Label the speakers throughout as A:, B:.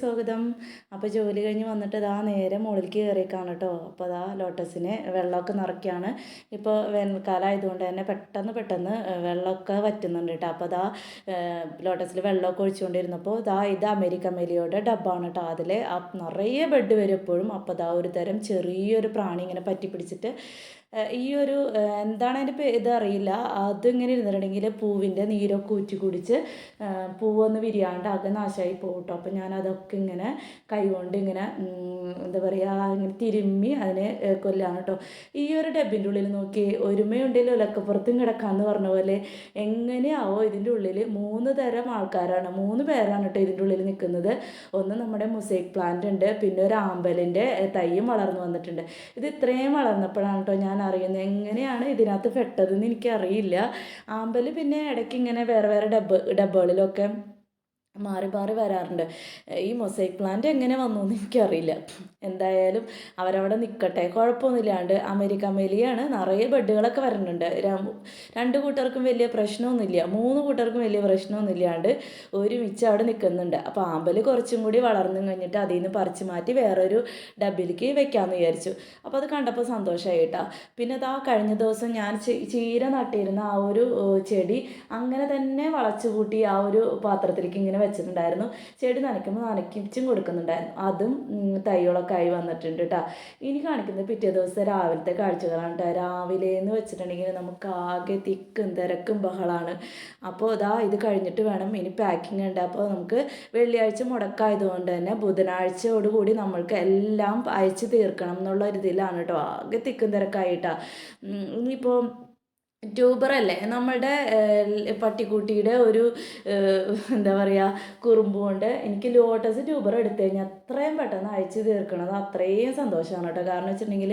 A: സ്വാഗതം. അപ്പോൾ ജോലി കഴിഞ്ഞ് വന്നിട്ട് ഇതാ നേരെ മുകളിലേക്ക് കയറിയേക്കാണ് കേട്ടോ അപ്പോൾ അതാ ലോട്ടസിന് വെള്ളമൊക്കെ നിറയ്ക്കുകയാണ് ഇപ്പോൾ വേനൽക്കാലം ആയതുകൊണ്ട് തന്നെ പെട്ടെന്ന് പെട്ടെന്ന് വെള്ളമൊക്കെ വറ്റുന്നുണ്ട് കേട്ടോ അപ്പോൾ അതാ ലോട്ടസിൽ വെള്ളമൊക്കെ ഒഴിച്ചുകൊണ്ടിരുന്നപ്പോൾ ഇതാ ഇത് അമേരിക്ക മേലിയോടെ ഡബ്ബാണ് കേട്ടോ അതിൽ നിറയെ ബെഡ് വരും എപ്പോഴും. അപ്പോൾ അതാ ഒരു തരം ചെറിയൊരു പ്രാണി ഇങ്ങനെ പറ്റി പിടിച്ചിട്ട് ഈ ഒരു എന്താണ് അതിന്റെ പേ ഇതറിയില്ല അതിങ്ങനെ ഇരുന്നിട്ടുണ്ടെങ്കിൽ പൂവിന്റെ നീരൊക്കെ ഊറ്റി കുടിച്ച് പൂവൊന്ന് വിരിയാണ്ട് ആകെ നാശമായി പോകും കേട്ടോ അപ്പോൾ ഞാൻ അതൊക്കെ ഇങ്ങനെ കൈകൊണ്ട് ഇങ്ങനെ എന്താ പറയുക ഇങ്ങനെ തിരുമ്മി അതിനെ കൊല്ലാണ് കേട്ടോ ഈ ഒരു ഡബിന്റെ ഉള്ളിൽ നോക്കി ഒരുമയുണ്ടെങ്കിലും ഒലക്കപ്പുറത്തും കിടക്കാമെന്ന് പറഞ്ഞ പോലെ. എങ്ങനെയാവോ ഇതിന്റെ ഉള്ളിൽ മൂന്ന് തരം ആൾക്കാരാണ്. മൂന്ന് പേരാണ് കേട്ടോ ഇതിന്റെ ഉള്ളിൽ നിൽക്കുന്നത്. ഒന്ന് നമ്മുടെ മുസൈക്ക് പ്ലാന്റ് ഉണ്ട്. പിന്നെ ഒരു ആമ്പലിന്റെ തൈയും വളർന്നു വന്നിട്ടുണ്ട്. ഇത് ഇത്രയും വളർന്നപ്പോഴാണ് കേട്ടോ ഞാൻ അറിയുന്നത്? എങ്ങനെയാണ് ഇതിനകത്ത് പെട്ടതെന്ന് എനിക്കറിയില്ല. ആമ്പൽ പിന്നെ ഇടയ്ക്ക് ഇങ്ങനെ വേറെ വേറെ ഡബ്ബ ഡബ്ബകളിലൊക്കെ മാറി മാറി വരാറുണ്ട്. ഈ മൊസൈക്ക് പ്ലാന്റ് എങ്ങനെ വന്നു എന്ന് എനിക്കറിയില്ല. എന്തായാലും അവരവിടെ നിൽക്കട്ടെ കുഴപ്പമൊന്നുമില്ലാണ്ട് അമേരിക്ക മേലിയാണ്. നിറയെ ബെഡുകളൊക്കെ വരുന്നുണ്ട് രണ്ട് കൂട്ടർക്കും വലിയ പ്രശ്നമൊന്നുമില്ല. മൂന്ന് കൂട്ടർക്കും വലിയ പ്രശ്നമൊന്നുമില്ലാണ്ട് ഒരുമിച്ച് അവിടെ നിൽക്കുന്നുണ്ട് അപ്പോൾ ആമ്പൽ കുറച്ചും കൂടി വളർന്നു കഴിഞ്ഞിട്ട് അതിൽ നിന്ന് പറിച്ച് മാറ്റി വേറൊരു ഡബിലേക്ക് വെക്കാമെന്ന് വിചാരിച്ചു. അപ്പോൾ അത് കണ്ടപ്പോൾ സന്തോഷമായി കേട്ടോ. പിന്നെ അതാ കഴിഞ്ഞ ദിവസം ഞാൻ ചീര നട്ടിരുന്ന ആ ഒരു ചെടി അങ്ങനെ തന്നെ വളച്ചു കൂട്ടി ആ ഒരു പാത്രത്തിലേക്ക് ഇങ്ങനെ വെച്ചിട്ടുണ്ടായിരുന്നു. ചെടി നനയ്ക്കുമ്പോൾ നനയ്ക്കിച്ചും കൊടുക്കുന്നുണ്ടായിരുന്നു. അതും തൈകളൊക്കെ ആയി വന്നിട്ടുണ്ട് കേട്ടോ ഇനി കാണിക്കുന്നത് പിറ്റേ ദിവസം രാവിലത്തെ കാഴ്ചകളാണ് കേട്ടോ രാവിലെ എന്ന് വെച്ചിട്ടുണ്ടെങ്കിൽ നമുക്ക് ആകെ തിക്കും തിരക്കും ബഹളാണ്. അപ്പോൾ അതാ ഇത് കഴിഞ്ഞിട്ട് വേണം ഇനി പാക്കിംഗ് ഉണ്ട്. അപ്പോൾ നമുക്ക് വെള്ളിയാഴ്ച മുടക്കായതുകൊണ്ട് തന്നെ ബുധനാഴ്ചയോടുകൂടി നമ്മൾക്ക് എല്ലാം അയച്ചു തീർക്കണം എന്നുള്ള ഒരു ഇതിലാണ് കേട്ടോ ആകെ തിക്കും തിരക്കായിട്ടാണ് ഇനിയിപ്പോൾ ട്യൂബറല്ലേ നമ്മളുടെ പട്ടിക്കുട്ടിയുടെ ഒരു എന്താ പറയുക കുറുമ്പ് കൊണ്ട് എനിക്ക് ലോട്ടസ് ട്യൂബർ എടുത്തു കഴിഞ്ഞാൽ അത്രയും പെട്ടെന്ന് അയച്ചു തീർക്കണത് അത്രയും സന്തോഷമാണ് കേട്ടോ. കാരണം വെച്ചിട്ടുണ്ടെങ്കിൽ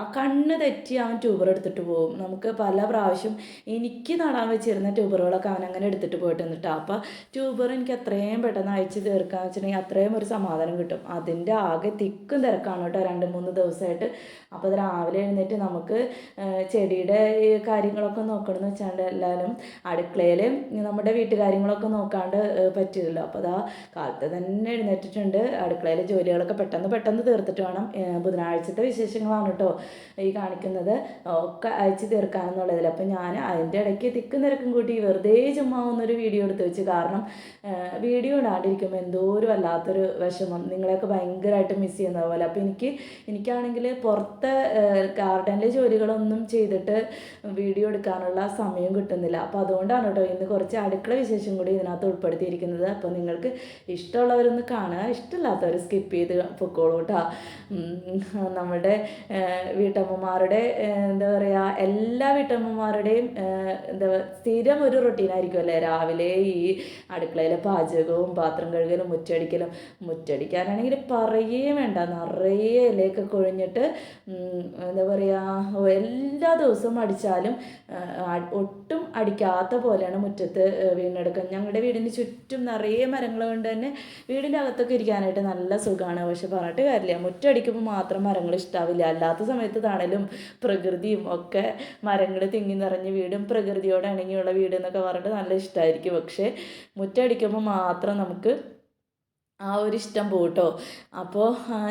A: ആ കണ്ണ് തെറ്റി അവൻ ട്യൂബർ എടുത്തിട്ട് പോകും നമുക്ക് പല പ്രാവശ്യം എനിക്ക് നടാൻ വെച്ചിരുന്ന ട്യൂബറുകളൊക്കെ അവൻ അങ്ങനെ എടുത്തിട്ട് പോയിട്ട് നിന്നിട്ട് അപ്പോൾ ട്യൂബർ എനിക്ക് അത്രയും പെട്ടെന്ന് അഴിച്ചു തീർക്കാന്ന് വെച്ചിട്ടുണ്ടെങ്കിൽ അത്രയും ഒരു സമാധാനം കിട്ടും. അതിന്റെ ആകെ തിക്കും തിരക്കാണ് കേട്ടോ. രണ്ട് മൂന്ന് ദിവസമായിട്ട് അപ്പോൾ രാവിലെ എഴുന്നേറ്റ് നമുക്ക് ചെടിയുടെ കാര്യങ്ങളൊക്കെ നോക്കണമെന്ന് വെച്ചാണ്ട് എല്ലാവരും അടുക്കളയിൽ നമ്മുടെ വീട്ടുകാര്യങ്ങളൊക്കെ നോക്കാണ്ട് പറ്റില്ലല്ലോ. അപ്പോൾ അതാ കാലത്ത് തന്നെ എഴുന്നേറ്റിട്ടുണ്ട്. അടുക്കളയിലെ ജോലികളൊക്കെ പെട്ടെന്ന് പെട്ടെന്ന് തീർത്തിട്ട് വേണം ബുധനാഴ്ചത്തെ വിശേഷങ്ങളാണ് കേട്ടോ ഈ കാണിക്കുന്നത്. ഒക്കെ അയച്ച് തീർക്കാനെന്നുള്ളതിൽ അപ്പോൾ ഞാൻ അതിന്റെ ഇടയ്ക്ക് തിക്കും തിരക്കും കൂട്ടി വെറുതെ ചുമ്മാ ഒന്നൊരു വീഡിയോ എടുത്ത് വെച്ച്. കാരണം വീഡിയോ ഇടാണ്ടിരിക്കുമ്പോൾ എന്തോ ഒരു വല്ലാത്തൊരു വിഷമം. നിങ്ങളെയൊക്കെ ഭയങ്കരമായിട്ട് മിസ് ചെയ്യുന്ന പോലെ. അപ്പോൾ എനിക്ക് എനിക്കാണെങ്കിൽ പുറത്തെ ഗാർഡനിലെ ജോലികളൊന്നും ചെയ്തിട്ട് വീഡിയോ എടുക്കാനുള്ള സമയം കിട്ടുന്നില്ല. അപ്പോൾ അതുകൊണ്ടാണ് കേട്ടോ ഇന്ന് കുറച്ച് അടുക്കള വിശേഷം കൂടി ഇതിനകത്ത് ഉൾപ്പെടുത്തിയിരിക്കുന്നത്. അപ്പോൾ നിങ്ങൾക്ക് ഇഷ്ടമുള്ളവരൊന്ന് കാണുക. ഇഷ്ടമില്ലാത്തവർ സ്കിപ്പ് ചെയ്ത് പൊക്കോളൂ കേട്ടോ. നമ്മുടെ വീട്ടമ്മമാരുടെ എന്താ പറയുക എല്ലാ വീട്ടമ്മമാരുടെയും എന്താ സ്ഥിരം ഒരു റൊട്ടീനായിരിക്കും അല്ലേ? രാവിലെ ഈ അടുക്കളയിലെ പാചകവും പാത്രം കഴുകലും മുറ്റടിക്കലും മുറ്റടിക്കാനാണെങ്കിൽ പറയുകയും വേണ്ട. നിറയെ ഇലയൊക്കെ കൊഴിഞ്ഞിട്ട് എന്താ പറയുക എല്ലാ ദിവസവും അടിച്ചാലും ഒട്ടും അടിക്കാത്ത പോലെയാണ് മുറ്റത്ത് വീണെടുക്കുന്നത് ഞങ്ങളുടെ വീടിന് ചുറ്റും നിറയെ മരങ്ങൾ കൊണ്ട് തന്നെ വീടിന്റെ അകത്തൊക്കെ ഇരിക്കാനായിട്ട് നല്ല സുഖമാണ് പക്ഷെ പറഞ്ഞിട്ട് കാര്യമില്ല. മുറ്റടിക്കുമ്പോൾ മാത്രം മരങ്ങൾ ഇഷ്ടാവില്ല. അല്ലാത്ത സമയത്ത് തണലും പ്രകൃതിയും ഒക്കെ മരങ്ങൾ തിങ്ങി നിറഞ്ഞ വീടും പ്രകൃതിയോട് ഇണങ്ങിയുള്ള വീട് എന്നൊക്കെ പറഞ്ഞിട്ട് നല്ല ഇഷ്ടമായിരിക്കും പക്ഷേ മുറ്റടിക്കുമ്പോൾ മാത്രം നമുക്ക് ആ ഒരു ഇഷ്ടം പോട്ടോ. അപ്പോൾ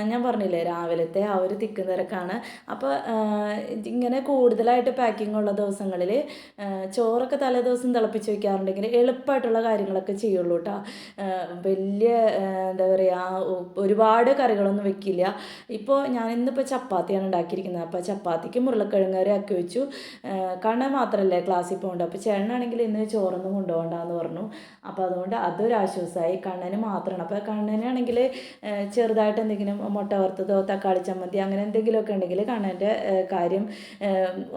A: ഞാൻ പറഞ്ഞില്ലേ രാവിലത്തെ ആ ഒരു തിക്ക് തിരക്കാണ്. അപ്പോൾ ഇങ്ങനെ കൂടുതലായിട്ട് പാക്കിംഗ് ഉള്ള ദിവസങ്ങളിൽ ചോറൊക്കെ തലേ ദിവസം തിളപ്പിച്ച് വെക്കാറുണ്ടെങ്കിൽ എളുപ്പമായിട്ടുള്ള കാര്യങ്ങളൊക്കെ ചെയ്യുള്ളൂ കേട്ടോ വലിയ എന്താ പറയുക ഒരുപാട് കറികളൊന്നും വെക്കില്ല. ഇപ്പോൾ ഞാൻ ഇന്നിപ്പോൾ ചപ്പാത്തിയാണ് ഉണ്ടാക്കിയിരിക്കുന്നത്. അപ്പോൾ ചപ്പാത്തിക്ക് മുരളക്കിഴങ്ങ് കറി ആക്കി വെച്ചു. കണ്ണ മാത്രമല്ലേ ക്ലാസ്സിൽ പോകേണ്ടത്. അപ്പോൾ ചേണാണെങ്കിൽ ഇന്ന് ചോറൊന്നും കൊണ്ടുപോകണ്ടെന്ന് പറഞ്ഞു. അപ്പോൾ അതുകൊണ്ട് അതൊരാശ്വാസമായി കണ്ണന് മാത്രമാണ് അപ്പോൾ കണ്ണനാണെങ്കിൽ ചെറുതായിട്ട് എന്തെങ്കിലും മുട്ട വറുത്തതോ തക്കാളി ചമ്മന്തി അങ്ങനെ എന്തെങ്കിലുമൊക്കെ ഉണ്ടെങ്കിൽ കണ്ണന്റെ കാര്യം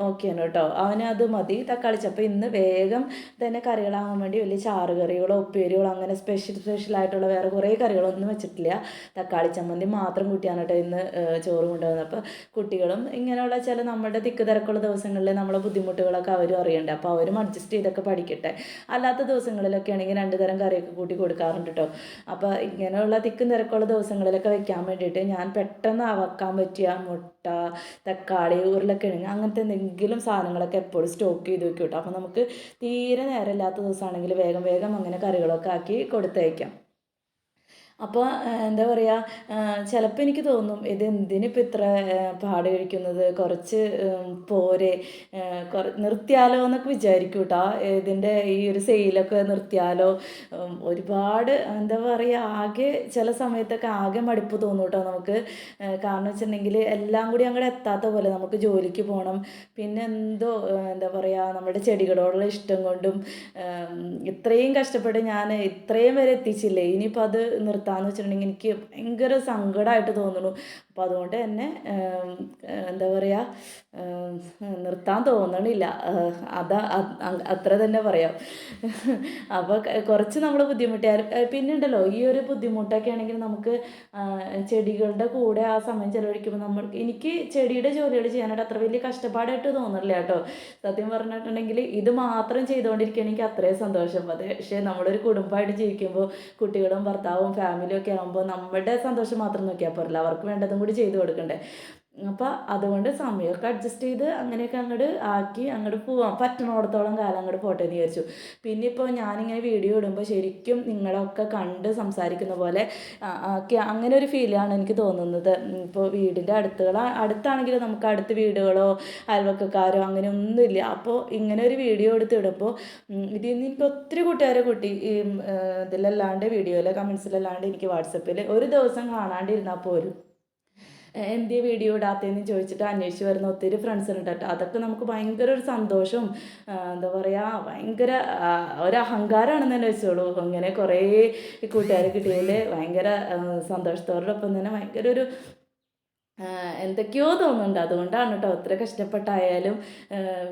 A: ഓക്കെയാണ് കേട്ടോ. അവന് അത് മതി. തക്കാളി ചപ്പ ഇന്ന് വേഗം തന്നെ കറികളാകാൻ വേണ്ടി വലിയ ചാറ് കറികളോ ഉപ്പേരികളോ അങ്ങനെ സ്പെഷ്യൽ സ്പെഷ്യലായിട്ടുള്ള വേറെ കുറേ കറികളൊന്നും വെച്ചിട്ടില്ല. തക്കാളി ചമ്മന്തി മാത്രം കൂട്ടിയാണ് കേട്ടോ ഇന്ന് ചോറ് കൊണ്ടുവന്നത്. അപ്പോൾ കുട്ടികളും ഇങ്ങനെയുള്ള ചില നമ്മുടെ തിക്ക് തിരക്കുള്ള ദിവസങ്ങളിൽ നമ്മളെ ബുദ്ധിമുട്ടുകളൊക്കെ അവരും അറിയണ്ടേ. അപ്പോൾ അവരും അഡ്ജസ്റ്റ് ചെയ്തൊക്കെ പഠിക്കട്ടെ. അല്ലാത്ത ദിവസങ്ങളിലൊക്കെ ആണെങ്കിൽ രണ്ട് തരം കറിയൊക്കെ കൂട്ടി കൊടുക്കാറുണ്ട് കേട്ടോ. അപ്പോൾ ഇങ്ങനെ ഇങ്ങനെയുള്ള തിക്ക് നിരക്കുള്ള ദിവസങ്ങളിലൊക്കെ വെക്കാൻ വേണ്ടിയിട്ട് ഞാൻ പെട്ടെന്ന് അവക്കാൻ പറ്റിയ മുട്ട തക്കാളി ഉരുളക്കിഴങ്ങ് അങ്ങനത്തെ എന്തെങ്കിലും സാധനങ്ങളൊക്കെ എപ്പോഴും സ്റ്റോക്ക് ചെയ്ത് വെക്കും കേട്ടോ. അപ്പോൾ നമുക്ക് തീരെ നേരമില്ലാത്ത ദിവസമാണെങ്കിൽ വേഗം വേഗം അങ്ങനെ കറികളൊക്കെ ആക്കി കൊടുത്തയക്കാം. അപ്പോൾ എന്താ പറയുക ചിലപ്പോൾ എനിക്ക് തോന്നും ഇത് എന്തിനിപ്പോൾ ഇത്ര പാട് കഴിക്കുന്നത് കുറച്ച് പോരെ കുറ നിർത്തിയാലോ എന്നൊക്കെ വിചാരിക്കും കേട്ടോ ഇതിന്റെ ഈ ഒരു സെയിലൊക്കെ നിർത്തിയാലോ ഒരുപാട് എന്താ പറയുക ആകെ ചില സമയത്തൊക്കെ ആകെ മടുപ്പ് തോന്നും കേട്ടോ നമുക്ക്. കാരണം വെച്ചിട്ടുണ്ടെങ്കിൽ എല്ലാം കൂടി അങ്ങോട്ട് എത്താത്ത പോലെ നമുക്ക് ജോലിക്ക് പോകണം പിന്നെ എന്തോ എന്താ പറയുക നമ്മുടെ ചെടികളോടുള്ള ഇഷ്ടം കൊണ്ടും ഇത്രയും കഷ്ടപ്പെട്ട് ഞാൻ ഇത്രയും വരെ എത്തിച്ചില്ലേ. ഇനിയിപ്പോൾ അത് നിർത്താമെന്ന് വെച്ചിട്ടുണ്ടെങ്കിൽ എനിക്ക് ഭയങ്കര സങ്കടമായിട്ട് തോന്നുന്നു. അപ്പോൾ അതുകൊണ്ട് തന്നെ എന്താ പറയുക നിർത്താൻ തോന്നണില്ല. അതാ അത്ര തന്നെ പറയാം. അപ്പോൾ കുറച്ച് നമ്മൾ ബുദ്ധിമുട്ടിയാൽ പിന്നെ ഉണ്ടല്ലോ ഈ ഒരു ബുദ്ധിമുട്ടൊക്കെ ആണെങ്കിൽ നമുക്ക് ചെടികളുടെ കൂടെ ആ സമയം ചിലവഴിക്കുമ്പോൾ നമ്മൾ എനിക്ക് ചെടിയുടെ ജോലികൾ ചെയ്യാനായിട്ട് അത്ര വലിയ കഷ്ടപ്പാടായിട്ട് തോന്നില്ല കേട്ടോ. സത്യം പറഞ്ഞിട്ടുണ്ടെങ്കിൽ ഇത് മാത്രം ചെയ്തുകൊണ്ടിരിക്കുകയാണെങ്കിൽ അത്രയും സന്തോഷം. അതെ പക്ഷേ നമ്മളൊരു കുടുംബമായിട്ട് ജീവിക്കുമ്പോൾ കുട്ടികളും ഭർത്താവും ഫാമിലിയും ഒക്കെ ആകുമ്പോൾ നമ്മുടെ സന്തോഷം മാത്രം നോക്കിയാൽ പോരല്ല. അവർക്ക് വേണ്ടതും കൂടി ചെയ്തു കൊടുക്കണ്ടേ. അപ്പോൾ അതുകൊണ്ട് സമയമൊക്കെ അഡ്ജസ്റ്റ് ചെയ്ത് അങ്ങനെയൊക്കെ അങ്ങോട്ട് ആക്കി അങ്ങോട്ട് പോവാം. പറ്റണോടത്തോളം കാലം അങ്ങോട്ട് പോട്ടെ എന്ന് വിചാരിച്ചു. പിന്നെ ഇപ്പോൾ ഞാനിങ്ങനെ വീഡിയോ ഇടുമ്പോൾ ശരിക്കും നിങ്ങളൊക്കെ കണ്ട് സംസാരിക്കുന്ന പോലെ അങ്ങനെ ഒരു ഫീലാണ് എനിക്ക് തോന്നുന്നത്. ഇപ്പോൾ വീടിന്റെ അടുത്തുകൾ അടുത്താണെങ്കിൽ നമുക്ക് അടുത്ത് വീടുകളോ അയൽവക്കക്കാരോ അങ്ങനെ ഒന്നുമില്ല അപ്പോൾ ഇങ്ങനെ ഒരു വീഡിയോ എടുത്തിടുമ്പോൾ ഇതിൽ നിന്ന് ഒത്തിരി കൂട്ടുകാരെ കുട്ടി ഈ ഇതിലല്ലാണ്ട് വീഡിയോയിലെ കമൻസിലല്ലാണ്ട് എനിക്ക് വാട്സപ്പിൽ ഒരു ദിവസം കാണാണ്ടിരുന്നാൽ പോലും എന്തേ വീഡിയോ ഇടാത്തതെന്ന് ചോദിച്ചിട്ട് അന്വേഷിച്ച് വരുന്ന ഒത്തിരി ഫ്രണ്ട്സ് ഉണ്ട് കേട്ടോ. അതൊക്കെ നമുക്ക് ഭയങ്കര ഒരു സന്തോഷവും എന്താ പറയുക ഭയങ്കര ഒരു അഹങ്കാരമാണെന്ന് തന്നെ വെച്ചോളൂ. അങ്ങനെ കുറേ കൂട്ടുകാർ കിട്ടിയതിൽ ഭയങ്കര സന്തോഷത്തോടൊപ്പം തന്നെ ഭയങ്കര ഒരു എന്തൊക്കെയോ തോന്നുന്നുണ്ട്. അതുകൊണ്ടാണ് കേട്ടോ എത്ര കഷ്ടപ്പെട്ടായാലും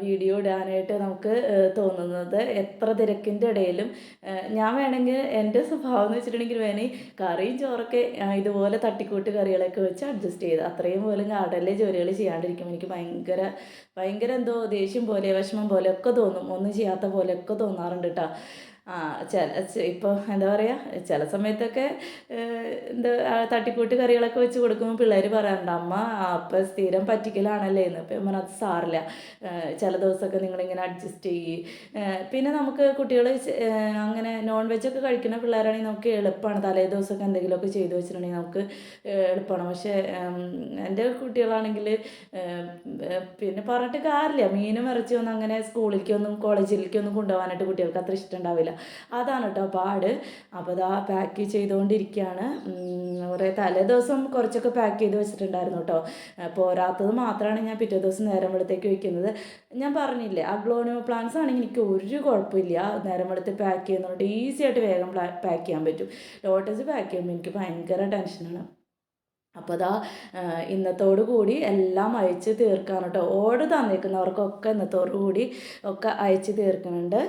A: വീഡിയോ ഇടാനായിട്ട് നമുക്ക് തോന്നുന്നത്. എത്ര തിരക്കിന്റെ ഇടയിലും ഞാൻ വേണമെങ്കിൽ എന്റെ സ്വഭാവം എന്ന് വെച്ചിട്ടുണ്ടെങ്കിൽ വേണമെങ്കിൽ കറിയും ചോറൊക്കെ ഇതുപോലെ തട്ടിക്കൂട്ട് കറികളൊക്കെ വെച്ച് അഡ്ജസ്റ്റ് ചെയ്ത് അത്രയും പോലും ഗാർഡനിലെ ജോലികൾ ചെയ്യാണ്ടിരിക്കും. എനിക്ക് ഭയങ്കര ഭയങ്കര എന്തോ ദേഷ്യം പോലെ വിഷമം പോലെ ഒക്കെ തോന്നും. ഒന്നും ചെയ്യാത്ത പോലെയൊക്കെ തോന്നാറുണ്ട് കേട്ടോ ചില ഇപ്പോൾ എന്താ പറയുക ചില സമയത്തൊക്കെ എന്താ തട്ടിക്കൂട്ട് കറികളൊക്കെ വെച്ച് കൊടുക്കുമ്പോൾ പിള്ളേർ പറയാറുണ്ട് അമ്മ അപ്പം സ്ഥിരം പറ്റിക്കലാണല്ലേ? എന്ന്. അപ്പം അമ്മ അത് സാറില്ല. ചില ദിവസമൊക്കെ നിങ്ങളിങ്ങനെ അഡ്ജസ്റ്റ് ചെയ്യ്. പിന്നെ നമുക്ക് കുട്ടികൾ അങ്ങനെ നോൺ വെജൊക്കെ കഴിക്കുന്ന പിള്ളേരാണെങ്കിൽ നമുക്ക് എളുപ്പമാണ് തലേ ദിവസമൊക്കെ എന്തെങ്കിലുമൊക്കെ ചെയ്തു വെച്ചിട്ടുണ്ടെങ്കിൽ നമുക്ക് എളുപ്പമാണ് പക്ഷേ എന്റെ കുട്ടികളാണെങ്കിൽ പിന്നെ പറഞ്ഞിട്ട് കാര്യമില്ല. മീനും ഇറച്ചിയൊന്നും അങ്ങനെ സ്കൂളിലേക്കൊന്നും കോളേജിലേക്കൊന്നും കൊണ്ടുപോകാനായിട്ട് കുട്ടികൾക്ക് അത്ര ഇഷ്ടം ഉണ്ടാവില്ല. അതാണ് കേട്ടോ പാട് അപ്പോൾ അതാ പാക്ക് ചെയ്തുകൊണ്ടിരിക്കുകയാണ് കുറേ തലേ ദിവസം കുറച്ചൊക്കെ പാക്ക് ചെയ്ത് വെച്ചിട്ടുണ്ടായിരുന്നു കേട്ടോ പോരാത്തത് മാത്രമാണ് ഞാൻ പിറ്റേ ദിവസം നേരം വെളുത്തേക്ക് വയ്ക്കുന്നത് ഞാൻ പറഞ്ഞില്ലേ അഗ്ലോണിയോ പ്ലാന്റ്സ് ആണെങ്കിൽ എനിക്ക് ഒരു കുഴപ്പമില്ല. നേരം വെളുത്ത് പാക്ക് ചെയ്യുന്നതുകൊണ്ട് ഈസി ആയിട്ട് വേഗം പാക്ക് ചെയ്യാൻ പറ്റും. ലോട്ടസ് പാക്ക് ചെയ്യുമ്പോൾ എനിക്ക് ഭയങ്കര ടെൻഷനാണ് അപ്പോൾ അതാ ഇന്നത്തോടു കൂടി എല്ലാം അയച്ച് തീർക്കാൻ കേട്ടോ ഓർഡർ തന്നിരിക്കുന്നവർക്കൊക്കെ ഇന്നത്തോടു കൂടി ഒക്കെ അയച്ച് തീർക്കുന്നുണ്ട്.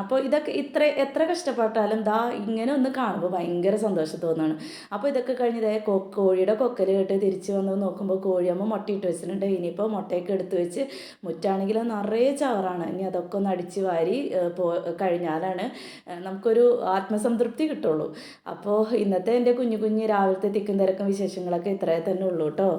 A: അപ്പോൾ ഇതൊക്കെ ഇത്ര എത്ര കഷ്ടപ്പെട്ടാലും ദാ ഇങ്ങനെ ഒന്ന് കാണുമ്പോൾ ഭയങ്കര സന്തോഷം തോന്നുകയാണ് അപ്പോൾ ഇതൊക്കെ കഴിഞ്ഞ് ദേ കോഴിയുടെ കൊക്കൽ കേട്ട് തിരിച്ച് വന്ന് നോക്കുമ്പോൾ കോഴിയമ്മ മുട്ടയിട്ട് വെച്ചിട്ടുണ്ട്. ഇനിയിപ്പോൾ മുട്ടയൊക്കെ എടുത്ത് വെച്ച് മുറ്റാണെങ്കിൽ നിറയെ ചവറാണ്. ഇനി അതൊക്കെ ഒന്ന് അടിച്ച് വാരി പോ കഴിഞ്ഞാലാണ് നമുക്കൊരു ആത്മസംതൃപ്തി കിട്ടുള്ളൂ. അപ്പോൾ ഇന്നത്തെ എന്റെ കുഞ്ഞു കുഞ്ഞ് രാവിലത്തെ തിക്കും തിരക്കും വിശേഷങ്ങളൊക്കെ ഇത്രയേ തന്നെ ഉള്ളൂ കേട്ടോ.